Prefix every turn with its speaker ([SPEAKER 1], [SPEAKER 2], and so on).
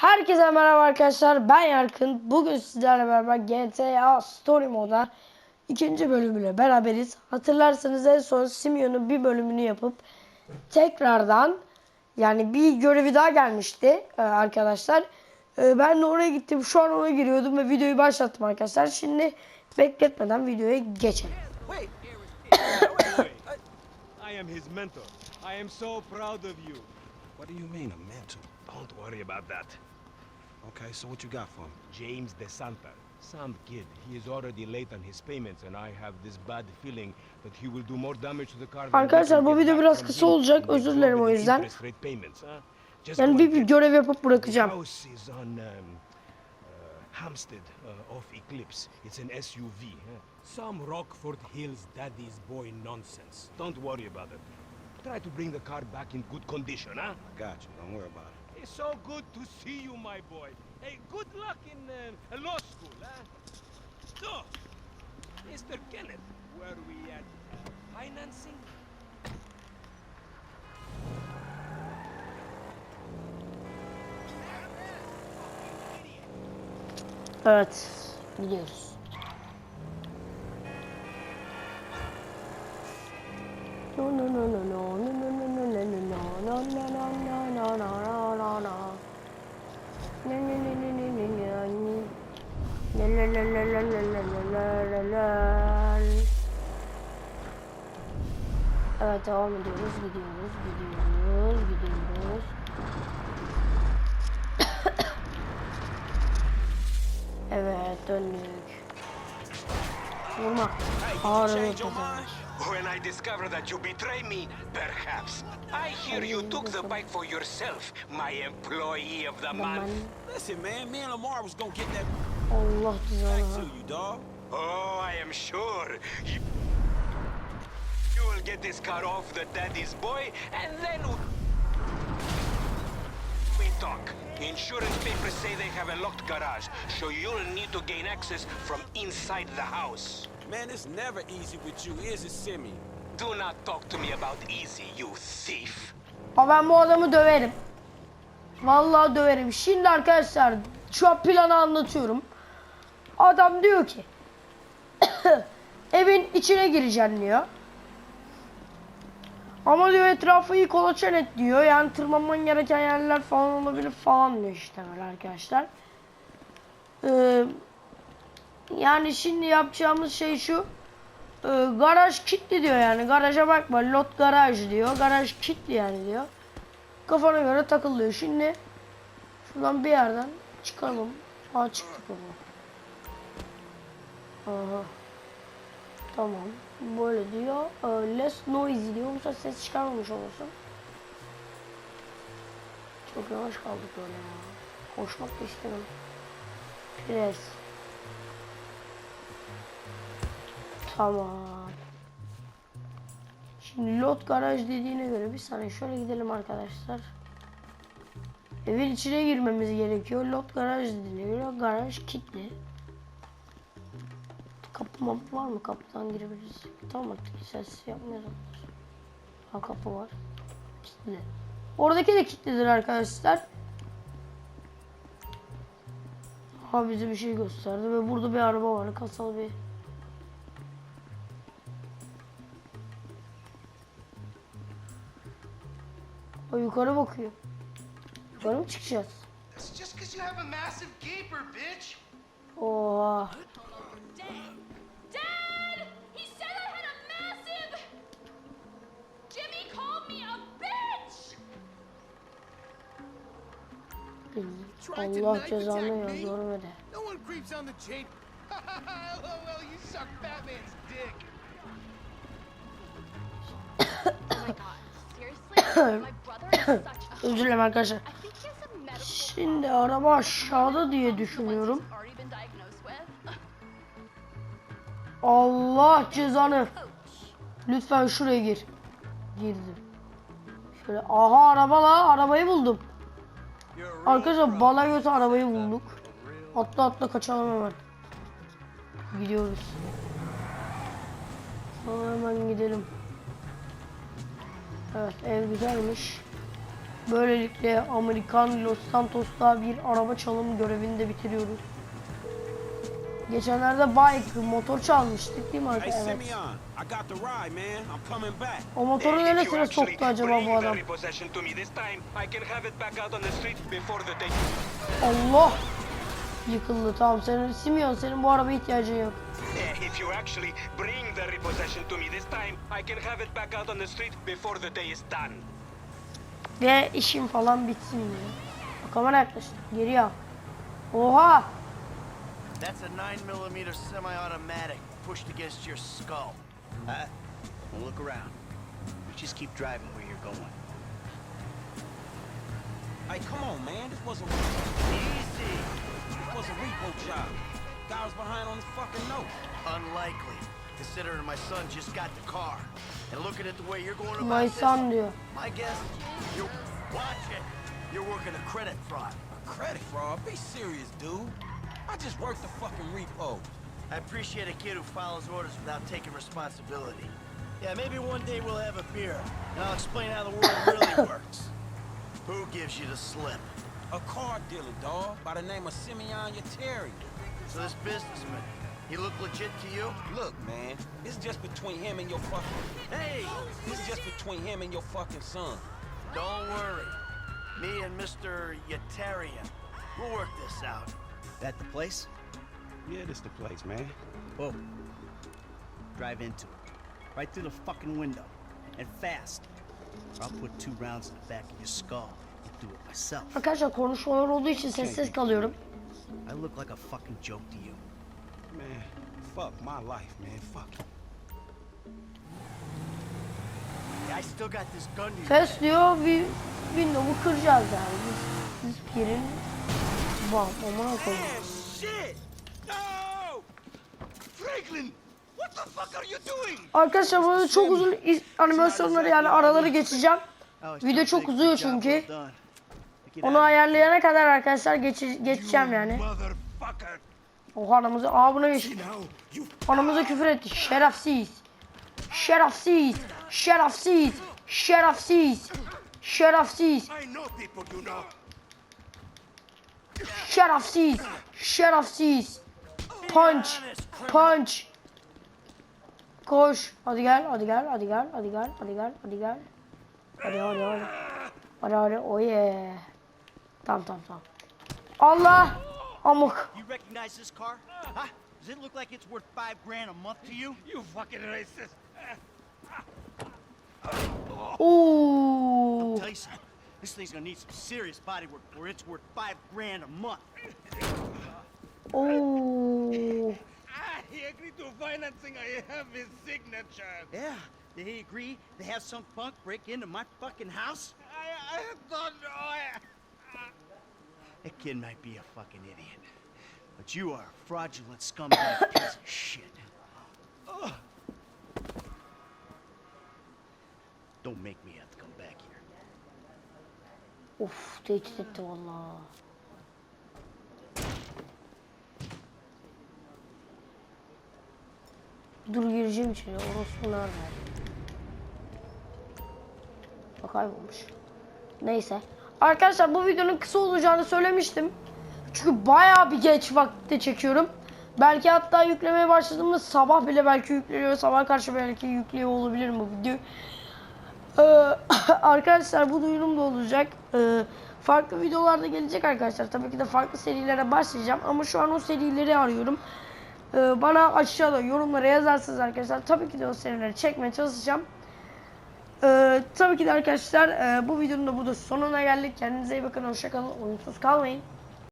[SPEAKER 1] Herkese merhaba arkadaşlar. Ben Yarkın. Bugün sizlerle beraber GTA Story Mode'a ikinci bölümüyle beraberiz. Hatırlarsanız en son Simeon'un bir bölümünü yapıp tekrardan yani bir görevi daha gelmişti e, arkadaşlar. E, Ben de oraya gittim. Şu an ona giriyordum ve videoyu başlattım arkadaşlar. Şimdi bekletmeden videoya geçelim.
[SPEAKER 2] I am his mentor. I am so proud of you.
[SPEAKER 3] What do you mean, a mentor?
[SPEAKER 2] Don't worry about that.
[SPEAKER 3] Okay, so what you got for me?
[SPEAKER 2] James De Santa. Some kid. He is already late on his payments and I have this bad feeling that he will do more damage to the car
[SPEAKER 1] Arkadaşlar, bu video biraz kısa olacak. Özür dilerim o yüzden.
[SPEAKER 2] payments,
[SPEAKER 1] Yani bir, bir görev yapıp bırakacağım.
[SPEAKER 2] house is on um, uh, Hampstead uh, off Eclipse. It's an SUV. huh? Some Rockford Hills daddy's boy nonsense. Don't worry about it. Try to bring the car back in good condition, huh?
[SPEAKER 3] I got you. Don't worry about it.
[SPEAKER 2] It's so good to see you, my boy. Hey, good luck in uh, law school, huh? So, Mr. Kenneth, were we at financing?
[SPEAKER 1] Evet. Gidiyoruz. Evet devam ediyoruz, gidiyoruz, gidiyoruz, gidiyoruz. Evet döndük. Vurma. Kazanmış.
[SPEAKER 4] When I discover that you betray me, perhaps. I hear you took the bike for yourself, my employee of the month.
[SPEAKER 3] Listen, man, me and Lamar was gonna get that
[SPEAKER 1] Allah
[SPEAKER 3] back to you, dog.
[SPEAKER 4] Oh, I am sure. You will get this car off the daddy's boy, and then we talk. Insurance papers say they have a locked garage, so you'll need to gain access from inside the house.
[SPEAKER 3] Man, it's never easy with you, is it, Simi?
[SPEAKER 4] Do not talk to me about easy, you thief.
[SPEAKER 1] Ama ben bu adamı döverim. Vallahi döverim. Şimdi arkadaşlar şu an planı anlatıyorum. Adam diyor ki evin içine gireceksin diyor. Ama diyor etrafı iyi kolaçan et diyor. Yani tırmanman gereken yerler falan olabilir falan diyor işte böyle arkadaşlar. Ee, yani şimdi yapacağımız şey şu. Ee, garaj kilitli diyor yani. Garaja bakma. Lot garaj diyor. Garaj kilitli yani diyor. Kafana göre takılıyor. Şimdi şuradan bir yerden çıkalım. Aa çıktık ama. Aha. Tamam. Böyle diyor. Less noisy diyor. Bu ses çıkarmamış olursun. Çok yavaş kaldık böyle ya. Koşmak da istemem. Press. Tamam. Şimdi lot garaj dediğine göre bir saniye şöyle gidelim arkadaşlar. Evin içine girmemiz gerekiyor. Lot garaj dediğine göre garaj kilitli. Kapı mapı var mı? Kapıdan girebiliriz. Tamam artık ses yapmayalım. Ha kapı var. Kilitli. Oradaki de kilitlidir arkadaşlar. Ha bize bir şey gösterdi ve burada bir araba var. Kasalı bir O yukarı bakıyor. Yukarı mı çıkacağız?
[SPEAKER 5] That's
[SPEAKER 1] Allah cezanı ya görmedi. Özür dilerim arkadaşlar. Şimdi araba aşağıda diye düşünüyorum. Allah cezanı. Lütfen şuraya gir. Girdim. Şöyle aha araba la arabayı buldum. Arkadaşlar bala götü arabayı bulduk. Atla atla kaçalım hemen. Gidiyoruz. Hemen gidelim. Evet ev güzelmiş. Böylelikle Amerikan Los Santos'ta bir araba çalım görevini de bitiriyoruz. Geçenlerde bike, motor çalmıştık değil mi arkadaşlar? Evet. O motoru
[SPEAKER 4] you
[SPEAKER 1] neresine soktu acaba bu adam? Allah! Yıkıldı tamam senin Simeon senin bu arabaya ihtiyacın yok.
[SPEAKER 4] If you actually bring the repossession to me this time, I can have it back out on the street before the day is done.
[SPEAKER 1] Ve işim falan bitsin. Bak kamera yaklaştı. Geri al. Oha!
[SPEAKER 6] That's a 9 millimeter semi-automatic pushed against your skull. Uh, well, look around. You just keep driving where you're going.
[SPEAKER 3] Hey, come on, man. This wasn't
[SPEAKER 6] Easy.
[SPEAKER 3] this was a repo job. Guy was behind on his fucking note.
[SPEAKER 6] Unlikely, considering my son just got the car. And looking at the way you're going about
[SPEAKER 1] My
[SPEAKER 6] this,
[SPEAKER 1] son diyor.
[SPEAKER 6] my guess, you're watch it. You're working a credit fraud.
[SPEAKER 3] A credit fraud? Be serious, dude. I just worked the fucking repo.
[SPEAKER 6] I appreciate a kid who follows orders without taking responsibility. Yeah, maybe one day we'll have a beer, and I'll explain how the world really works. Who gives you the slip?
[SPEAKER 3] A car dealer, dog, by the name of Simeon Yateri.
[SPEAKER 6] So this businessman, he look legit to you?
[SPEAKER 3] Look, man, it's just between him and your fucking.
[SPEAKER 6] Hey,
[SPEAKER 3] It's just between him and your fucking son.
[SPEAKER 6] don't worry. Me and Mr. Yetarian, we'll work this out.
[SPEAKER 7] That the place?
[SPEAKER 3] Yeah, this the place, man.
[SPEAKER 7] Whoa. Drive into it. Right through the fucking window. And fast. Or I'll put two rounds in the back of your skull and do it myself.
[SPEAKER 1] Arkadaşlar konuşmalar olduğu için sessiz kalıyorum.
[SPEAKER 7] I look like a fucking joke to you.
[SPEAKER 3] Man, fuck my life, man. Fuck
[SPEAKER 6] I still got this gun to your
[SPEAKER 1] Fes diyor bir window'u kıracağız yani. Biz, biz yerin bam amına koyayım.
[SPEAKER 3] Shit! No! Franklin! What the fuck are you doing?
[SPEAKER 1] Arkadaşlar burada çok uzun animasyonları yani araları geçeceğim. Video çok uzuyor çünkü. Onu ayarlayana kadar arkadaşlar geçi- geçeceğim yani. Oha anamızı aa buna geç.
[SPEAKER 2] Now, you
[SPEAKER 1] Anamıza küfür etti. Şerefsiz. Şerefsiz. Şerefsiz. Şerefsiz. Şerefsiz.
[SPEAKER 2] I know people, you know.
[SPEAKER 1] Şerefsiz. Şerefsiz. Punch. Punch. Koş. Hadi gel, hadi gel, hadi gel, hadi gel, hadi gel, hadi gel. Hadi hadi hadi. Hadi hadi. Oh yeah. Tamam tamam tamam. Allah. Amık.
[SPEAKER 7] You recognize this car? Huh? Does it look like it's worth five grand a month to you?
[SPEAKER 2] You fucking racist.
[SPEAKER 1] Oo.
[SPEAKER 7] Tell you something. This thing's gonna need some serious body work before it's worth five grand a month.
[SPEAKER 1] Oh.
[SPEAKER 2] Ah, he agreed to financing. I have his signature.
[SPEAKER 7] Yeah. Did he agree to have some punk break into my fucking house?
[SPEAKER 2] I, I don't know. I,
[SPEAKER 7] That kid might be a fucking idiot. But you are a fraudulent scumbag piece of shit. Ugh. Don't make me have to come back here.
[SPEAKER 1] Of tehdit etti valla. Dur gireceğim içeri. Orospu nerede? Bak kaybolmuş. Neyse. Arkadaşlar bu videonun kısa olacağını söylemiştim. Çünkü bayağı bir geç vakitte çekiyorum. Belki hatta yüklemeye başladığımda sabah bile belki yükleniyor. Sabah karşı belki yüklüyor olabilirim bu videoyu. Ee, arkadaşlar bu duyurum da olacak. Ee, farklı videolarda gelecek arkadaşlar. Tabii ki de farklı serilere başlayacağım. Ama şu an o serileri arıyorum. Ee, bana aşağıda yorumlara yazarsınız arkadaşlar. Tabii ki de o serileri çekmeye çalışacağım. Ee, tabii ki de arkadaşlar e, bu videonun da burada sonuna geldik. Kendinize iyi bakın. Hoşçakalın. Oyunsuz kalmayın.